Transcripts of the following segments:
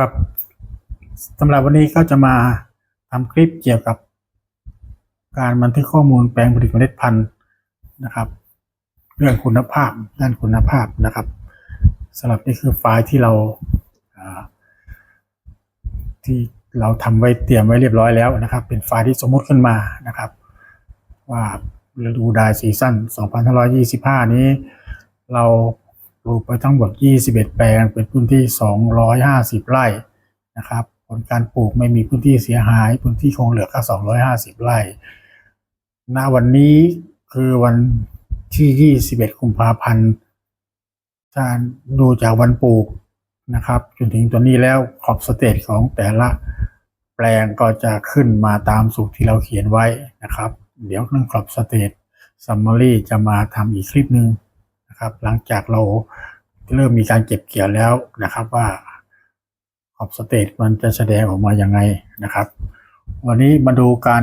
ครับสำหรับวันนี้ก็จะมาทำคลิปเกี่ยวกับ การบันทึกข้อมูลแปลงผลิตเมล็ดพันธุ์นะครับ เรื่องคุณภาพด้านคุณภาพนะครับสำหรับนี่คือไฟล์ที่เราที่เราทำไว้เตรียมไว้เรียบร้อยแล้วนะครับ เป็นไฟล์ที่สมมติขึ้นมานะครับ ว่าฤดูดายซีซั่น 2525 นี้เรา ลูกไปทั้งหมด 21 แปลง เป็นพื้นที่ 250 ไร่นะครับ ผลการปลูกไม่มีพื้นที่เสียหาย พื้นที่คงเหลือแค่250 ไร่ ณ วันนี้คือวันที่ 21 กุมภาพันธ์ถ้าดูจากวันปลูกนะครับ จนถึงตัวนี้แล้วขอบสเตจของแต่ละแปลงก็จะขึ้นมาตามสูตรที่เราเขียนไว้นะครับ เดี๋ยวเรื่องขอบสเตจซัมมารีจะมาทำอีกคลิปหนึ่ง นะครับ หลังจากเราเริ่มมีการเก็บเกี่ยวแล้วนะครับว่าขอบสเตจมันจะแสดงออกมายังไงนะครับ วันนี้มาดูการ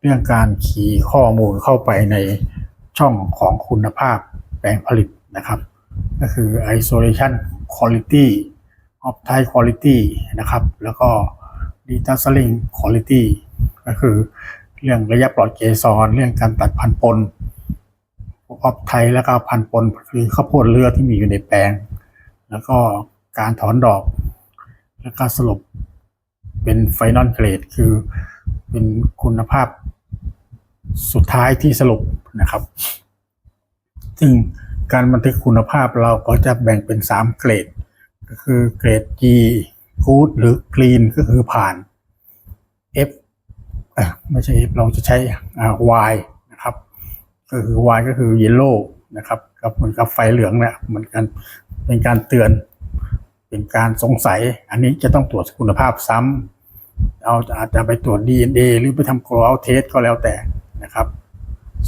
เรื่องการขีข้อมูลเข้าไปในช่องของคุณภาพแปลงผลิตนะครับ ก็คือ isolation quality of type quality นะครับ แล้วก็ data selling quality ก็คือเรื่องระยะปลอดเกสรเรื่องการตัดพันธุ์ปน ออฟไทยแล้วก็พันปนคือข้าวโพดเลือที่มีอยู่ในแปลง แล้วก็การถอนดอก แล้วก็สรุปเป็นไฟนอลเกรดคือเป็นคุณภาพสุดท้ายที่สรุปนะครับ ซึ่งการบันทึกคุณภาพเราก็จะแบ่งเป็น 3 เกรด ก็คือเกรด G Good หรือ Green ก็คือผ่าน F อ่อไม่ใช่ F เราจะใช้อ่ ก็คือ Y ก็คือ Yellow นะครับกับเหมือนกับไฟเหลืองเนี่ยเหมือนกันเป็นการเตือน เป็นการสงสัย อันนี้จะต้องตรวจคุณภาพซ้ำเราอาจจะไปตรวจ DNA หรือไปทำ grow out test ก็แล้วแต่นะครับ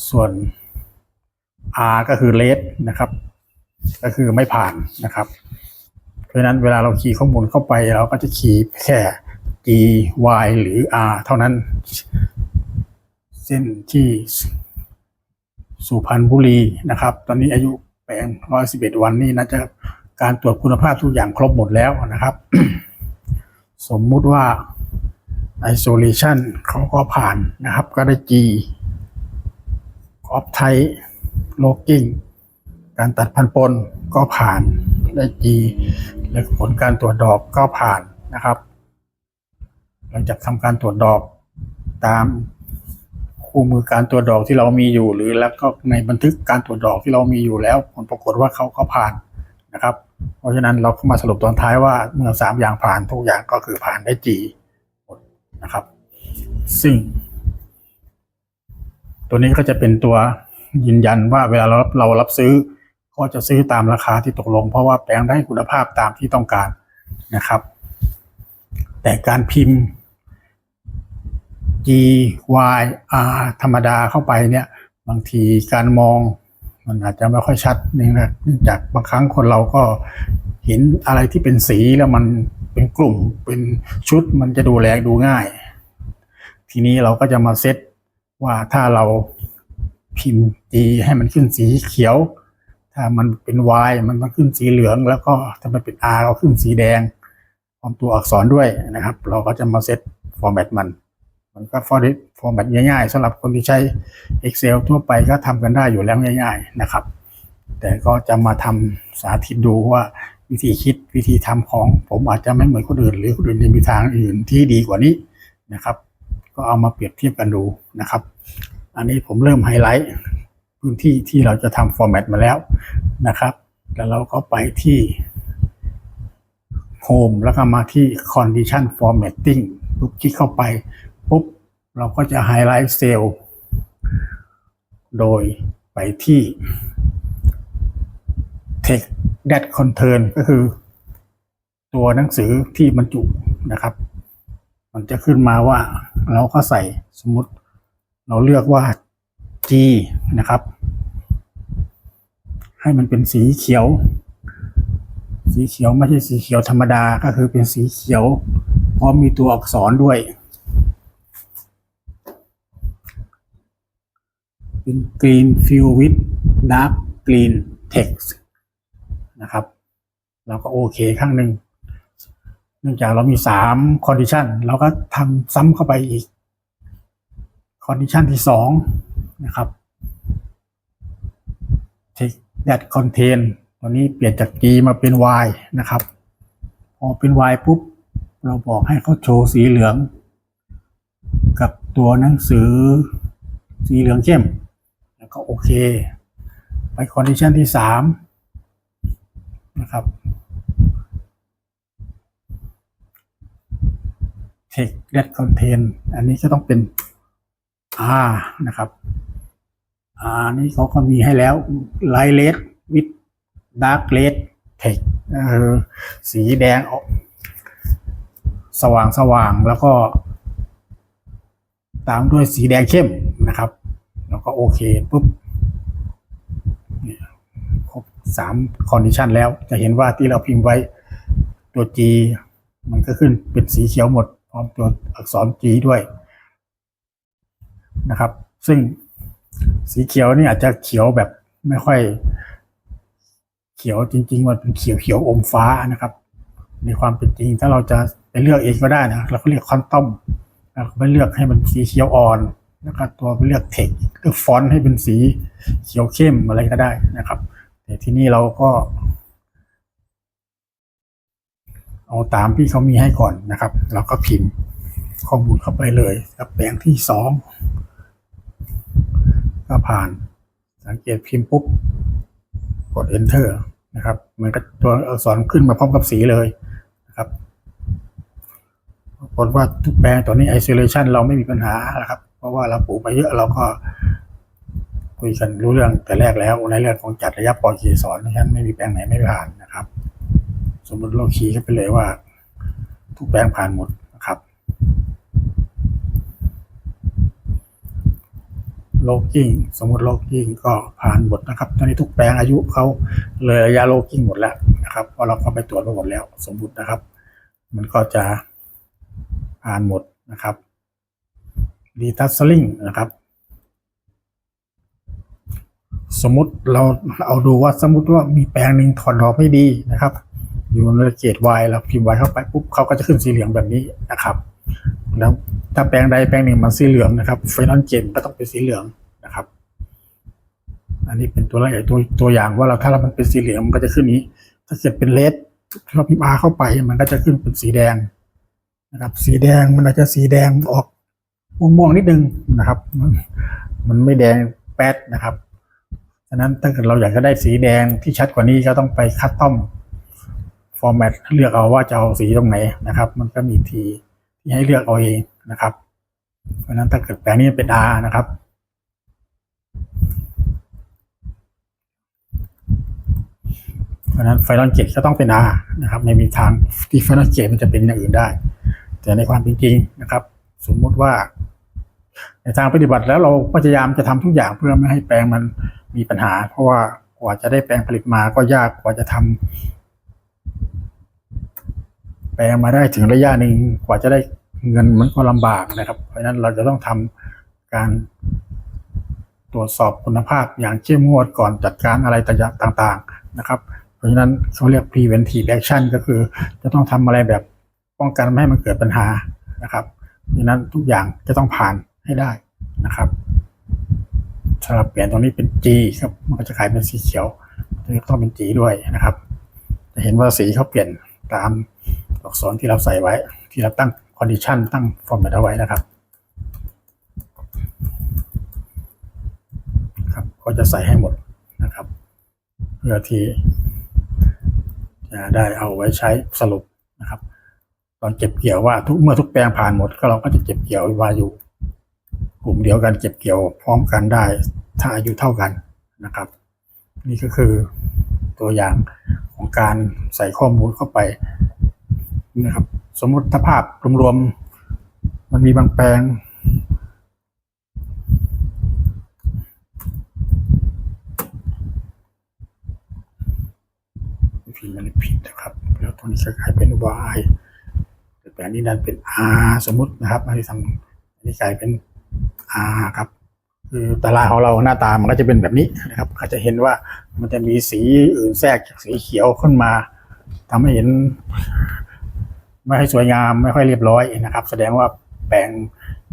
ส่วน R ก็คือ red นะครับ ก็คือไม่ผ่านนะครับ เพราะนั้นเวลาเราคีย์ข้อมูลเข้าไปเราก็จะคีย์แค่ G Y หรือ R เท่านั้น เส้นที่ สุพรรณบุรีนะครับ ตอนนี้อายุแปลง111วันนี่น่าจะการตรวจคุณภาพทุกอย่างครบหมดแล้วนะครับ สมมุติว่า isolation เขาก็ผ่านนะครับ ก็ได้ G ออฟไทโลกิ้งการตัดพันธุ์ปนก็ผ่านได้ G และผลการตรวจดอกก็ผ่านนะครับ หลังจากทำการตรวจดอกตาม คู่มือการตรวจดอกที่เรามีอยู่ หรือแล้วก็ในบันทึกการตรวจดอกที่เรามีอยู่แล้ว ผลปรากฏว่าเขาก็ผ่านนะครับ เพราะฉะนั้นเราก็มาสรุปตอนท้ายว่าเมื่อสามอย่างผ่านทุกอย่างก็คือผ่านได้ G หมดนะครับ ซึ่ง ตัวนี้ก็จะเป็นตัวยืนยันว่าเวลาเราเรารับซื้อ ก็จะซื้อตามราคาที่ตกลง เพราะว่าแปลงได้คุณภาพตามที่ต้องการนะครับ แต่การพิมพ์ G Y R ธรรมดาเข้าไปเนี่ย บางทีการมองมันอาจจะไม่ค่อยชัดเนื่องจากเนื่องจากบางครั้งคนเราก็เห็นอะไรที่เป็นสีแล้วมันเป็นกลุ่มเป็นชุดมันจะดูแลดูง่าย ทีนี้เราก็จะมาเซตว่าถ้าเราพิมพ์ G ให้มันขึ้นสีเขียว ถ้ามันเป็น Y มันต้องขึ้นสีเหลือง แล้วก็ถ้ามันเป็น R ก็ขึ้นสีแดงพร้อมตัวอักษรด้วยนะครับ เราก็จะมาเซตฟอร์แมตมัน มันก็ฟอร์ฟอร์แมตง่ายๆสำหรับคนที่ใช้ Excel ทั่วไปก็ทำกันได้อยู่แล้วง่าย ๆนะครับ แต่ก็จะมาทำสาธิตดูว่าวิธีคิดวิธีทำของ ผมอาจจะไม่เหมือนคนอื่น หรือคนอื่นจะมีทางอื่นที่ดีกว่านี้นะครับ ก็เอามาเปรียบเทียบกันดูนะครับ อันนี้ผมเริ่มไฮไลท์พื้นที่ที่เราจะทำฟอร์แมตมาแล้วนะครับ แล้วเราก็ไปที่ Home แล้วก็มาที่ Condition Formatting ปุ๊บคลิกเข้าไป ปุ๊บ เราก็จะไฮไลท์เซลล์โดยไปที่ Text that contain ก็คือ ตัวหนังสือที่บรรจุนะครับ มันจะขึ้นมาว่าเราก็ใส่สมมติเราเลือกว่า G นะครับ ให้มันเป็นสีเขียว สีเขียวไม่ใช่สีเขียวธรรมดาก็คือเป็นสีเขียวพร้อมมีตัวอักษรด้วย เป็น green fill with dark green text นะครับ เราก็โอเคข้างหนึ่งเนื่องจากเรามีสามคอนดิชันเราก็ทำซ้ำเข้าไปอีกคอนดิชันที่สองนะครับ take that contain ตัวนี้เปลี่ยนจาก G มาเป็น Y นะครับ พอเป็น Y ปุ๊บ เราบอกให้เขาโชว์สีเหลือง กับตัวหนังสือสีเหลืองเข้ม ก็โอเค ไปคอนดิชันที่สามนะครับ take that contain อันนี้ก็ต้องเป็น R นะครับ R นี่เขาก็มีให้แล้ว light red with dark red text เออสีแดงออก สว่างสว่างแล้วก็ ตามด้วยสีแดงเข้มนะครับ แล้วก็โอเคปุ๊บครบสามคอนดิชันแล้ว จะเห็นว่าที่เราพิมพ์ไว้ตัว G มันก็ขึ้นเป็นสีเขียวหมดพร้อมตัวอักษร G ด้วยนะครับ ซึ่งสีเขียวนี่อาจจะเขียวแบบไม่ค่อย เขียวจริง ๆ มันเป็นเขียวเขียวอมฟ้านะครับในความเป็นจริงถ้าเราจะไปเลือกเองก็ได้นะเราก็เรียกคอนตอมเราก็ไปเลือกให้มันสีเขียวอ่อน แล้วก็ตัวไปเลือกเทคเลือกฟอนต์ให้เป็นสีเขียวเข้มอะไรก็ได้นะครับ แต่ที่นี่เราก็ เอาตามที่เขามีให้ก่อนนะครับ เราก็พิมพ์ข้อมูลเข้าไปเลยกับแปลงที่สองก็ผ่านสังเกตพิมพ์ปุ๊บกด enter นะครับ มันก็ตัวอักษรขึ้นมาพร้อมกับสีเลยนะครับปรากฏว่าทุกแปลงตัวนี้ isolation เราไม่มีปัญหานะครับ เพราะว่าเราปลูกมาเยอะเราก็ คุยกันรู้เรื่องแต่แรกแล้วในเรื่องของจัดระยะปล่อยเกสรนะครับไม่มีแปลงไหนไม่ผ่านนะครับ สมมติเราคีย์เข้าไปเลยว่า ทุกแปลงผ่านหมดนะครับโลกิ้งสมมติโลกิ้งก็ผ่านหมดนะครับ ตอนนี้ทุกแปลงอายุเขาเลยระยะโลกิ้งหมดแล้วนะครับเพราะเราเข้าไปตรวจมาหมดแล้ว สมมตินะครับ มันก็จะผ่านหมดนะครับ ดีทัสลิงนะครับ สมมติเราเอาดูว่าสมมติว่ามีแปลงหนึ่งถอนดอกไม่ดีนะครับ อยู่ในเกต Y เราพิมพ์ Y เข้าไปปุ๊บเขาก็จะขึ้นสีเหลืองแบบนี้นะครับแล้วถ้าแปลงใดแปลงหนึ่งมันสีเหลืองนะครับไฟนอลเจนก็ต้องเป็นสีเหลืองนะครับ อันนี้เป็นตัวอย่ตัวตัวอย่างว่าเราถ้าเรามันเป็นสีเหลืองมันก็จะขึ้นนี้ ถ้าเกิดเป็นเลดเราพิมพ์ R เข้าไปมันก็จะขึ้นเป็นสีแดงนะครับ สีแดงมันอาจจะสีแดงออก ม่วงๆนิดนึงนะครับ มันไม่แดงแป๊ดนะครับฉะนั้นถ้าเกิดเราอยากจะได้สีแดงที่ชัดกว่านี้ก็ต้องไปคัสตอมฟอร์แมตเลือกเอาว่าจะเอาสีตรงไหนนะครับ มันก็มีทีที่ให้เลือกเอาเองนะครับ เพราะนั้นถ้าเกิดแปลงนี้เป็น R นะครับเพราะนั้นไฟนอลเกตก็ต้องเป็น R นะครับไม่มีทางที่ไฟนอลเกตมันจะเป็นอย่างอื่นได้ แต่ในความเป็นจริงนะครับ สมมติว่า ในทางปฏิบัติแล้วเราพยายามจะทำทุกอย่างเพื่อไม่ให้แปลงมันมีปัญหา เพราะว่ากว่าจะได้แปลงผลิตมาก็ยากกว่าจะทำแปลงมาได้ถึงระยะหนึ่งกว่าจะได้เงินมันก็ลำบากนะครับ เพราะฉะนั้นเราจะต้องทำการตรวจสอบคุณภาพอย่างเข้มงวดก่อนจัดการอะไรต่างๆนะครับ เพราะฉะนั้นเขาเรียก preventive action ก็คือจะต้องทำอะไรแบบป้องกันไม่ให้มันเกิดปัญหานะครับเพราะนั้นทุกอย่างจะต้องผ่าน ให้ได้นะครับสำหรับเปลี่ยนตรงนี้เป็น G ครับมันก็จะกลายเป็นสีเขียวต้องเป็น G ด้วยนะครับ จะเห็นว่าสีเขาเปลี่ยนตามอักษรที่เราใส่ไว้ ที่เราตั้ง condition ตั้ง format เอาไว้นะครับครับก็จะใส่ให้หมดนะครับ เพื่อที่จะได้เอาไว้ใช้สรุปนะครับ ตอนเก็บเกี่ยวว่าทุกเมื่อทุกแปลงผ่านหมดก็เราก็จะเก็บเกี่ยวว่าอยู่ กลุ่มเดียวกันเก็บเกี่ยวพร้อมกันได้ ถ้าอายุเท่ากันนะครับ นี่ก็คือตัวอย่างของการใส่ข้อมูลเข้าไปนะครับ สมมติถ้าภาพรวมๆมันมีบางแปลงพิมพ์มันผิดนะครับ แล้วตรงนี้จะกลายเป็น y แต่อันนี้ดันเป็น r สมมตินะครับอันนี้ทำอันนี้กลายเป็น r ครับคือตารางของเราหน้าตามันก็จะเป็นแบบนี้นะครับก็จะเห็นว่ามันจะมีสีอื่นแทรกจากสีเขียวขึ้นมาทำให้เห็น ไม่ค่อยสวยงามไม่ค่อยเรียบร้อยนะครับ แสดงว่าแปลง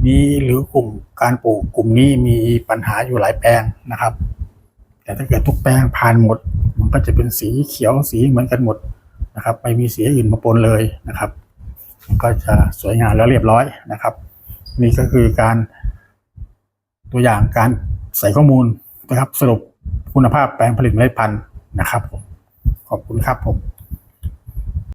นี้หรือกลุ่มการปลูกกลุ่มนี้มีปัญหาอยู่หลายแปลงนะครับ แต่ถ้าเกิดทุกแปลงผ่านหมด มันก็จะเป็นสีเขียวสีเหมือนกันหมดนะครับ ไม่มีสีอื่นมาปนเลยนะครับ มันก็จะสวยงามแล้วเรียบร้อยนะครับ นี่ก็คือการ ตัวอย่างการใส่ข้อมูลนะครับ สรุปคุณภาพแปลงผลิตเมล็ดพันธุ์นะครับผมขอบคุณครับผม